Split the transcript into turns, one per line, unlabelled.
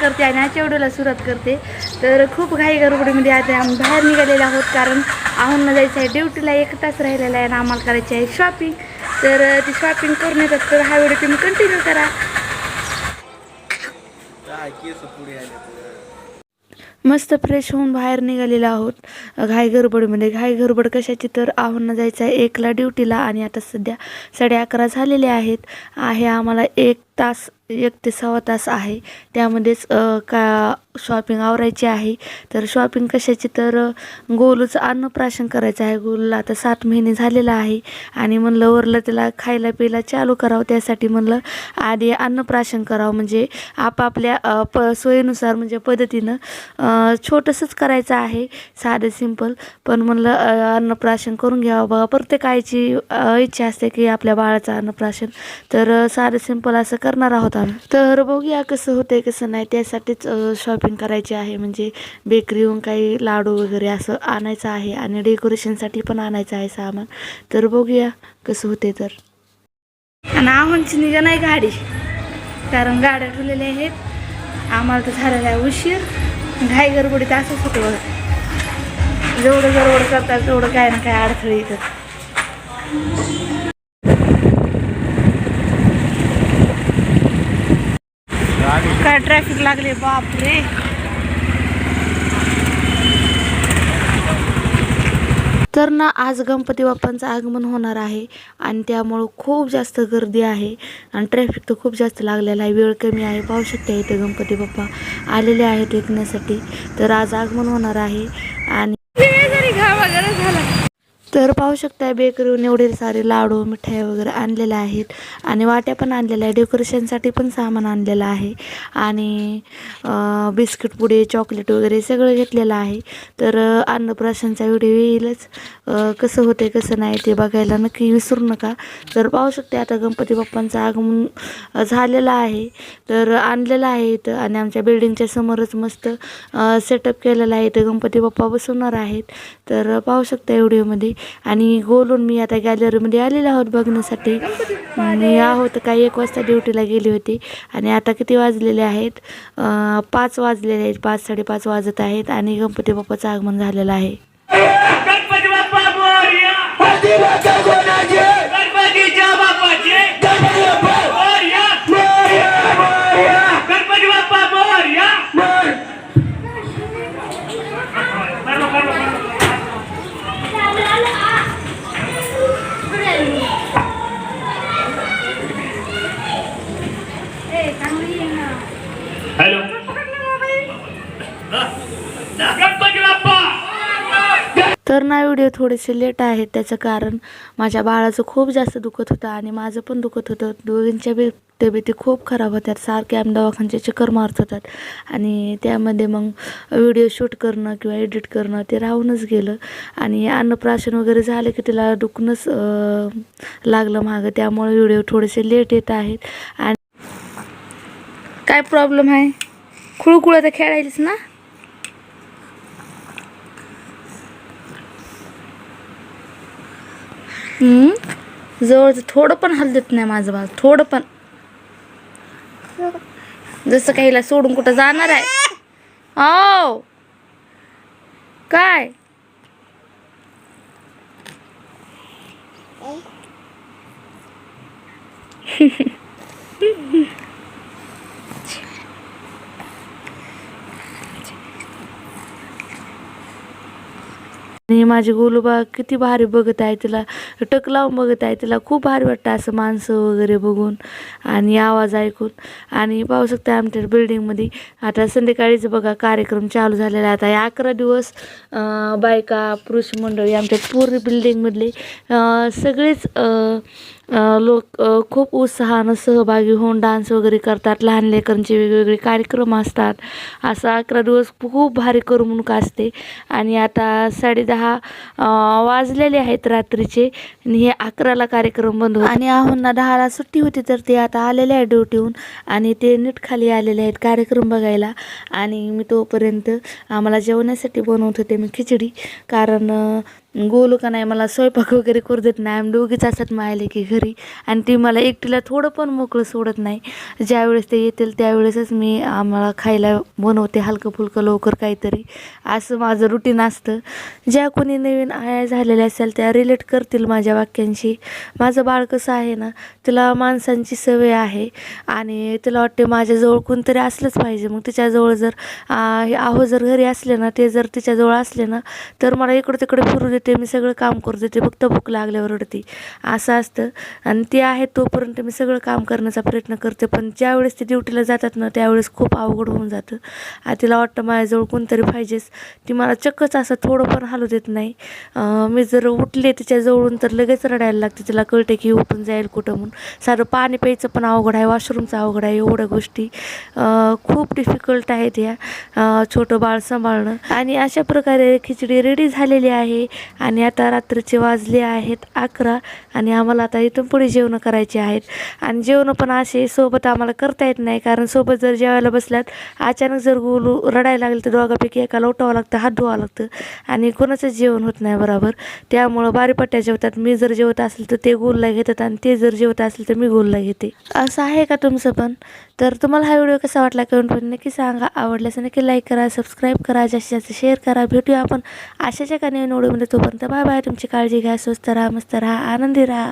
करते आणि आजच्या व्हिडिओला सुरुवात करते. तर खूप घाई गडबडीमध्ये आता आम्ही बाहेर निघालेलो आहोत कारण आम्हाला जायचं आहे. ड्युटीला एक तास राहिलेला आहे आणि आम्हाला करायची आहे शॉपिंग. तर ती शॉपिंग करून येतात. तर हा व्हिडिओ तुम्ही कंटिन्यू करा. मस्त फ्रेश होऊन बाहेर निघालेलो आहोत. घाई गडबडीमध्ये. घाई गडबड कशाची? तर आव्हानं जायचं आहे. एकला ड्युटीला आणि आता सध्या साडे अकरा झालेले आहेत. आहे आम्हाला एक तास एक ते सव्वा तास आहे. त्यामध्येच का शॉपिंग आवरायची आहे. तर शॉपिंग कशाची? तर गोलूचं अन्नप्राशन करायचं आहे. गोलूला आता सात महिने झालेला आहे. आणि म्हणलं वरलं त्याला खायला प्यायला चालू करावं. त्यासाठी म्हणलं आधी अन्नप्राशन करावं. म्हणजे आपापल्या प सोयीनुसार म्हणजे पद्धतीनं छोटंसंच करायचं आहे. साधं सिंपल पण म्हणलं अन्नप्राशन करून घ्यावं. बघा प्रत्येक आईची इच्छा असते की आपल्या बाळाचं अन्नप्राशन. तर साधं सिंपल असं करणार आहोत आम्ही. तर बघूया कसं होतंय कसं नाही. त्यासाठीच शॉपिंग करायची आहे. म्हणजे बेकरीहून काही लाडू वगैरे असं आणायचं आहे आणि डेकोरेशनसाठी पण आणायचं आहे सामान. तर बघूया कसं होते तर. आणि आव्हानची निघा नाही गाडी. कारण गाड्या ठेवलेल्या आहेत. आम्हाला तर झालेला आहे उशीर. घाई गडबडीत असंच होतं बघा. जेवढं गडबड करतात तेवढं काय ना काय अडथळे येतात काय ट्रॅफिक लागले बापरे. तर ना आज गणपती बाप्पांचं आगमन होणार आहे आणि त्यामुळं खूप जास्त गर्दी आहे आणि ट्रॅफिक तर खूप जास्त लागलेला आहे. वेळ कमी आहे पाहू शकते इथे गणपती बाप्पा आलेले आहेत विकण्यासाठी तर आज आगमन होणार आहे आणि तर पाहू शकता बेकरीहून एवढे सारे लाडू मिठाई वगैरे आणलेल्या आहेत. आणि वाट्या पण आणलेल्या आहे डेकोरेशनसाठी पण सामान आणलेलं आहे. आणि बिस्किट पुडे चॉकलेट वगैरे सगळं घेतलेलं आहे. तर अन्नप्राशनचा व्हिडिओ येईलच. कसं होते कसं नाही ते बघायला नक्की विसरू नका. तर पाहू शकते आता गणपती बाप्पांचं आगमन झालेलं आहे. तर आणलेलं आहे इथं. आणि आमच्या बिल्डिंगच्या समोरच मस्त सेटअप केलेला आहे. इथं गणपती बाप्पा बसवणार आहेत. तर पाहू शकता व्हिडिओमध्ये आणि गोलून मी आता गॅलरीमध्ये आलेले आहोत बघण्यासाठी. मी आहोत काही एक वाजता ड्युटीला गेली होती. आणि आता किती वाजलेले आहेत? पाच वाजलेले आहेत. पाच साडेपाच वाजत आहेत आणि गणपती बाप्पाचं आगमन झालेलं आहे. तर ना व्हिडिओ थोडेसे लेट आहेत. त्याचं कारण माझ्या बाळाचं खूप जास्त दुखत होतं आणि माझं पण दुखत होतं. दोघींच्या बी तब्येती खूप खराब होतात सारखे आम्ही दवाखान्याचे चक्कर मारत होतात. आणि त्यामध्ये मग व्हिडिओ शूट करणं किंवा एडिट करणं ते राहूनच गेलं. आणि अन्नप्राशन वगैरे झालं की तिला दुखणंच लागलं मागं. त्यामुळे व्हिडिओ थोडेसे लेट येत आहेत. आणि काय प्रॉब्लेम आहे? खुळकुळं तर खेळायलीस ना? जवळचं थोडं पण हल देत नाही माझं बाळ थोडं पण. जसं काहीला सोडून कुठं जाणार आहे? ओ काय? आणि माझी गोलूबा किती भारी बघत आहे तिला. टक लावून बघत आहे तिला. खूप भारी वाटतं असं माणसं वगैरे बघून आणि आवाज ऐकून. आणि पाहू शकता आमच्या बिल्डिंगमध्ये आता संध्याकाळीच बघा कार्यक्रम चालू झालेला आहे. आता अकरा दिवस बायका पुरुष मंडळी आमच्या पूर्ण बिल्डिंगमधले सगळेच लोक खूप उत्साहानं सहभागी होऊन डान्स वगैरे करतात. लहान लेकरांचे वेगवेगळे कार्यक्रम असतात. असा अकरा दिवस खूप भारी करमणूक असते. आणि आता साडेदहा वाजलेले आहेत रात्रीचे. आणि हे अकराला कार्यक्रम बंद होतो. आणि आहोंना दहाला सुट्टी होती तर ते आता आलेले आहे ड्युटीहून. आणि ते नीट खाली आलेले आहेत कार्यक्रम बघायला. आणि मी तोपर्यंत आम्हाला जेवण्यासाठी बनवत होते मी खिचडी. कारण गोलू का नाही मला स्वयंपाक वगैरे करू देत नाही. आम्ही दोघीच असतात मायले की घरी. आणि ती मला एकटीला थोडं पण मोकळं सोडत नाही. ज्यावेळेस ते येतील त्यावेळेसच मी आम्हाला खायला बनवते हलकं फुलकं लवकर काहीतरी. असं माझं रुटीन असतं. ज्या कोणी नवीन आया झालेल्या असेल त्या रिलेट करतील माझ्या वाक्यांशी. माझं बाळ कसं आहे ना तिला माणसांची सवय आहे. आणि तिला वाटते माझ्याजवळ कोणतरी असलंच पाहिजे. मग तिच्याजवळ जर आहो जर घरी असले ना ते जर तिच्याजवळ असले ना तर मला इकडं तिकडे फिरू देते मी सगळं काम करू देते फक्त भूक लागल्यावर रडते. असं असतं. आणि ते आहे तोपर्यंत मी सगळं काम करण्याचा प्रयत्न करते. पण ज्यावेळेस ते ड्युटीला जातात ना त्यावेळेस खूप अवघड होऊन जातं. आ, तिला वाटतं माझ्याजवळ कोणतरी पाहिजेच. ती मला चक्कच असं थोडं पण हालू देत नाही. मी जर उठले तिच्याजवळून तर लगेच रडायला लागते. तिला कळते की उठून जाईल कुठं म्हणून. सारं पाणी प्यायचं पण अवघड आहे वॉशरूमचं अवघड आहे एवढ्या गोष्टी. खूप डिफिकल्ट आहेत ह्या छोटं बाळ सांभाळणं. आणि अशा प्रकारे खिचडी रेडी झालेली आहे. आणि आता रात्रीचे वाजले आहेत अकरा आणि आम्हाला आता इथून पुढे जेवणं करायचे आहेत. आणि जेवणं पण असे सोबत आम्हाला करता येत नाही कारण सोबत जर जेवायला बसल्यात अचानक जर गोलू रडायला लागलं तर दोघापैकी एकाला उठावं लागतं हात धुवावं लागतं आणि कोणाचं जेवण होत नाही बरोबर. त्यामुळं बारीपट्ट्या जेवतात. मी जर जेवत असेल तर ते गोलला घेतात आणि ते जर जेवत असेल तर मी गोलला घेते. असं आहे का तुमचं पण? तर तुम्हाला हा व्हिडिओ कसा वाटला कमेंटमध्ये नक्की सांगा. आवडल्यास नक्की लाईक करा सबस्क्राईब करा जास्तीत जास्त शेअर करा. भेटूया आपण अशाच्या का नवीन व्हिडिओमध्ये. तोपर्यंत बाय बाय तुमची काळजी घ्या स्वस्त राहा मस्त राहा आनंदी राहा.